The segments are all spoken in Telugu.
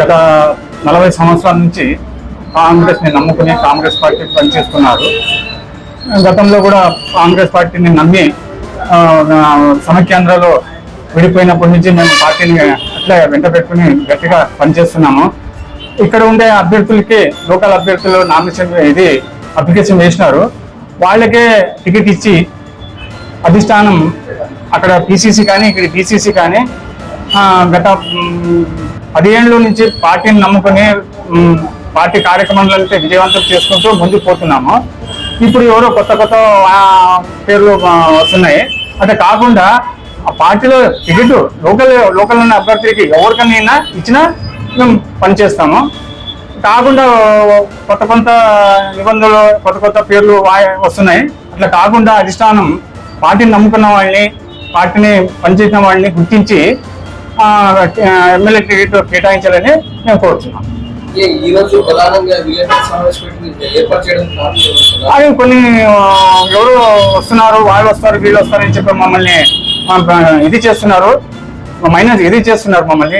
గత నలభై సంవత్సరాల నుంచి కాంగ్రెస్ని నమ్ముకుని కాంగ్రెస్ పార్టీ పనిచేస్తున్నారు. గతంలో కూడా కాంగ్రెస్ పార్టీని నమ్మి ఆ, సమైక్యాంధ్రలో విడిపోయినప్పటి నుంచి మేము పార్టీని అట్లా వెంట పెట్టుకుని గట్టిగా పనిచేస్తున్నాము. ఇక్కడ ఉండే అభ్యర్థులకి లోకల్ అభ్యర్థులు నామినేషన్ ఇది అప్లికేషన్ వేసినారు. వాళ్ళకే టికెట్ ఇచ్చి అధిష్టానం అక్కడ పిసిసి కానీ ఇక్కడ పిసిసి కానీ గత పదిహేనుల నుంచి పార్టీని నమ్ముకుని పార్టీ కార్యక్రమాలంటే విజయవంతం చేసుకుంటూ ముందుకు పోతున్నాము. ఇప్పుడు ఎవరో కొత్త కొత్త పేర్లు వస్తున్నాయి. అదే కాకుండా ఆ పార్టీలో టికెట్ లోకల్ లోకల్ ఉన్న అభ్యర్థికి ఎవరికైనా ఇచ్చినా మేము పనిచేస్తాము. కాకుండా కొత్త కొత్త నిబంధనలు కొత్త కొత్త పేర్లు వస్తున్నాయి. అట్లా కాకుండా అధిష్టానం పార్టీని నమ్ముకున్న వాళ్ళని పార్టీని పనిచేసిన వాళ్ళని గుర్తించి ఎమ్మెల్యే టికెట్ కేటాయించాలని మేము కోరుతున్నాం? అది కొన్ని ఎవరు వస్తున్నారు వాళ్ళు వస్తారు వీళ్ళు వస్తారు అని చెప్పి మమ్మల్ని ఇది చేస్తున్నారు. మైనస్ ఇది చేస్తున్నారు మమ్మల్ని.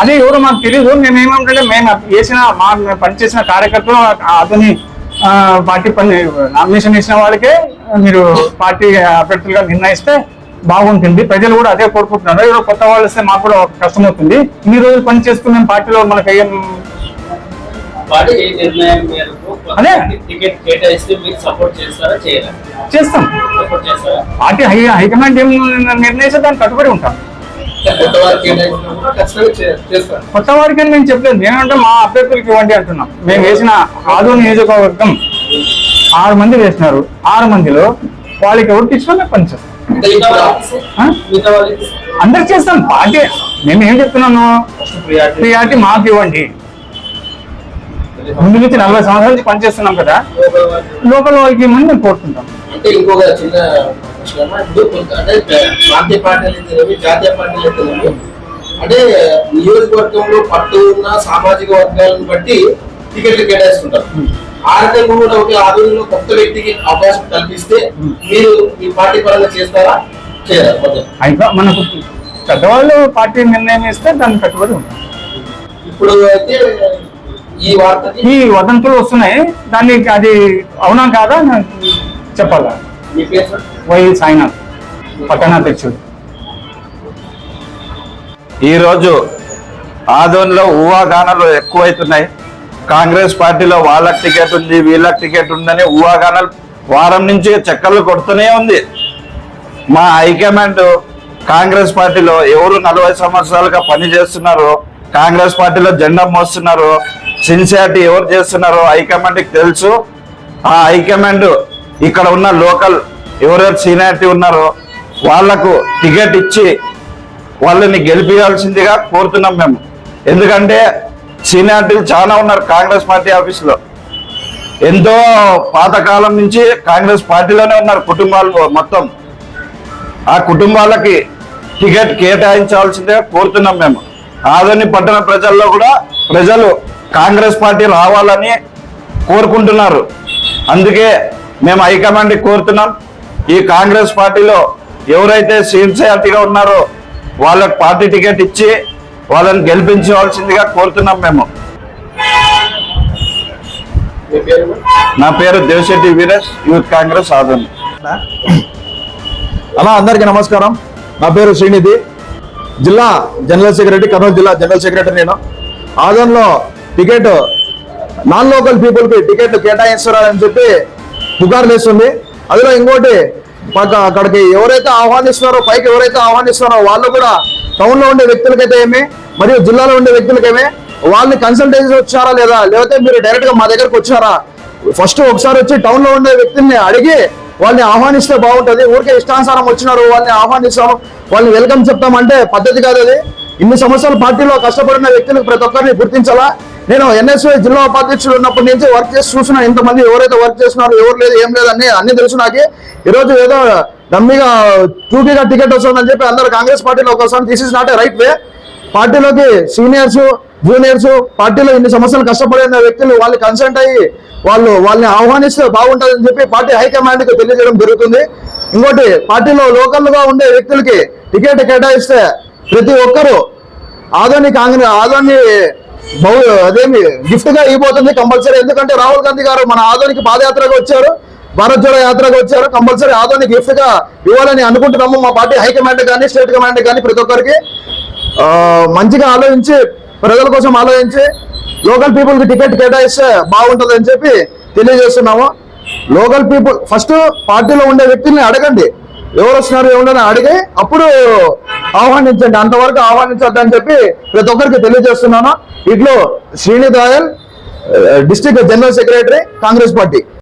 అదే ఎవరు మాకు తెలియదు మేము ఏమంటే మేము వేసిన మా పనిచేసిన కార్యకర్తలు అతని పార్టీ పని నామినేషన్ ఇచ్చిన వాళ్ళకే మీరు పార్టీ అభ్యర్థులుగా నిర్ణయిస్తే బాగుంటుంది. ప్రజలు కూడా అదే కోరుకుంటున్నారు. ఎవరో కొత్త వాళ్ళు వస్తే మాకు కూడా కష్టం అవుతుంది ఇన్ని రోజులు పని మేము పార్టీలో మనకు ఏం అదే. చేస్తాం. పార్టీ హై హైకమాండ్ ఏం నిర్ణయిస్తే దానికి కట్టుబడి ఉంటాం. కొత్త వారికి నేను చెప్పలేదు. మేమంటే మా అభ్యర్థులకు ఇవ్వండి అంటున్నాం. మేము వేసిన ఆదో నియోజకవర్గం ఆరు మంది వేసినారు. ఆరు మందిలో వాళ్ళకి ఇచ్చినా మేము పనిచేస్తాం అందరికి చేస్తాం. పార్టీ మేము ఏం చెప్తున్నాను. ప్రియారిటీ మాకు ఇవ్వండి. ముందు నుంచి నలభై సంవత్సరాల నుంచి పనిచేస్తున్నాం కదా. లోకల్ వాళ్ళు లోకల్ వాళ్ళకి ఇవ్వమని మేము కోరుకుంటాం. అంటే ఇంకొక చిన్న ప్రాంతీయ పార్టీలు జాతీయ పార్టీలు అంటే నియోజకవర్గంలో పట్టు ఉన్న సామాజిక వర్గాలను బట్టి టికెట్లు కేటాయిస్తుంటారు. ఆ రకంగా కూడా ఒక ఆధునిలో కొత్త వ్యక్తికి అవకాశం కల్పిస్తే మీరు మీ పార్టీ పరంగా చేస్తారా? చేయరా? అయితే మనకు పెద్దవాళ్ళు పార్టీ నిర్ణయం ఇస్తే దానికి కట్టుబడి ఇప్పుడు అయితే ఈ వార్తకి ఈ వదంతులు వస్తున్నాయి. దాన్ని అది అవునా కాదా నాకు చెప్పాలా? వై సాయినాథ్ పట్టణాధ్యక్షుడు ఈరోజు ఆదోన్లో ఊహాగానాలు ఎక్కువైతున్నాయి. కాంగ్రెస్ పార్టీలో వాళ్ళకి టికెట్ ఉంది వీళ్ళకి టికెట్ ఉందని ఊహాగానాలు వారం నుంచి చక్కర్లు కొడుతూనే ఉంది. మా హైకమాండ్ కాంగ్రెస్ పార్టీలో ఎవరు నలభై సంవత్సరాలుగా పనిచేస్తున్నారో కాంగ్రెస్ పార్టీలో జెండా మోస్తున్నారో సిన్సియారిటీ ఎవరు చేస్తున్నారో హైకమాండ్కి తెలుసు. ఆ హైకమాండ్ ఇక్కడ ఉన్న లోకల్ ఎవరెవరు సీనియారిటీ ఉన్నారో వాళ్ళకు టికెట్ ఇచ్చి వాళ్ళని గెలిపించాల్సిందిగా కోరుతున్నాం మేము. ఎందుకంటే సీనియార్టీలు చాలా ఉన్నారు కాంగ్రెస్ పార్టీ ఆఫీసులో. ఎంతో పాతకాలం నుంచి కాంగ్రెస్ పార్టీలోనే ఉన్నారు కుటుంబాలు మొత్తం. ఆ కుటుంబాలకి టికెట్ కేటాయించాల్సిందిగా కోరుతున్నాం మేము. ఆదోని పట్టణ ప్రజల్లో కూడా ప్రజలు కాంగ్రెస్ పార్టీ రావాలని కోరుకుంటున్నారు. అందుకే మేము హైకమాండ్ కోరుతున్నాం. ఈ కాంగ్రెస్ పార్టీలో ఎవరైతే సిన్సియారిటీగా ఉన్నారో వాళ్ళకి పార్టీ టికెట్ ఇచ్చి వాళ్ళని గెలిపించవలసిందిగా కోరుతున్నాం మేము. నా పేరు దేవశెట్టి వీరేష్ యూత్ కాంగ్రెస్ ఆదోని అలా అందరికీ నమస్కారం. నా పేరు శ్రీనిధి. జిల్లా జనరల్ సెక్రటరీ కర్నూలు జిల్లా జనరల్ సెక్రటరీ నేను. ఆదంలో టికెట్ నాన్ లోకల్ పీపుల్కి టికెట్ కేటాయిస్తున్నారని చెప్పి పుకార్లు వేస్తుంది. అందులో ఇంకోటి పక్క అక్కడికి ఎవరైతే ఆహ్వానిస్తున్నారో పైకి ఎవరైతే ఆహ్వానిస్తున్నారో వాళ్ళు కూడా టౌన్లో ఉండే వ్యక్తులకైతే ఏమి మరియు జిల్లాలో ఉండే వ్యక్తులకేమే వాళ్ళని కన్సల్టేషన్ వచ్చారా లేదా? లేకపోతే మీరు డైరెక్ట్గా మా దగ్గరకు వచ్చారా? ఫస్ట్ ఒకసారి వచ్చి టౌన్లో ఉండే వ్యక్తుల్ని అడిగి వాళ్ళని ఆహ్వానిస్తే బాగుంటుంది. ఊరికే ఇష్టానుసారం వచ్చినారు వాళ్ళని ఆహ్వానిస్తాం వాళ్ళని వెల్కమ్ చెప్తామంటే పద్ధతి కాదు అది. ఇన్ని సంవత్సరాలు పార్టీలో కష్టపడిన వ్యక్తులకు ప్రతి ఒక్కరిని గుర్తించాలా? నేను ఎన్ఎస్ఐ జిల్లా ఉపాధ్యక్షుడు ఉన్నప్పటి నుంచి వర్క్ చేసి చూసిన ఇంతమంది ఎవరైతే వర్క్ చేస్తున్నారో ఎవరు లేదు ఏం లేదు అన్ని అన్ని తెలుసు నాకు. ఈ రోజు ఏదో డమ్మీగా టూటీగా టికెట్ వస్తుందని చెప్పి అందరు కాంగ్రెస్ పార్టీలో ఒకసారి this is not a right way పార్టీలోకి సీనియర్స్ జూనియర్స్ పార్టీలో ఇన్ని సమస్యలు కష్టపడిన వ్యక్తులు వాళ్ళు కన్సల్ట్ అయ్యి వాళ్ళు వాళ్ళని ఆహ్వానిస్తే బాగుంటుందని చెప్పి పార్టీ హైకమాండ్కి తెలియజేయడం జరుగుతుంది. ఇంకోటి పార్టీలో లోకల్గా ఉండే వ్యక్తులకి టికెట్ కేటాయిస్తే ప్రతి ఒక్కరూ ఆదోని కాంగ్రెస్ ఆదోని అదేమి గిఫ్ట్గా ఇవ్వబోతుంది కంపల్సరీ ఎందుకంటే రాహుల్ గాంధీ గారు మన ఆధునిక పాదయాత్రగా వచ్చారు భారత్ జోడో యాత్రగా వచ్చారు. కంపల్సరీ ఆధునిక గిఫ్ట్గా ఇవ్వాలని అనుకుంటున్నాము మా పార్టీ హైకమాండ్ కానీ స్టేట్ కమాండ్ కానీ ప్రతి ఒక్కరికి. మంచిగా ఆలోచించి ప్రజల కోసం ఆలోచించి లోకల్ పీపుల్కి టికెట్ కేటాయిస్తే బాగుంటుంది అని చెప్పి తెలియజేస్తున్నాము. లోకల్ పీపుల్ ఫస్ట్ పార్టీలో ఉండే వ్యక్తుల్ని అడగండి. ఎవరు వస్తున్నారు ఎవరని అడిగి అప్పుడు ఆహ్వానించండి. అంతవరకు ఆహ్వానించొద్దని చెప్పి ప్రతి ఒక్కరికి తెలియజేస్తున్నాను. ఇట్లో Srini Dayal district general secretary Congress party.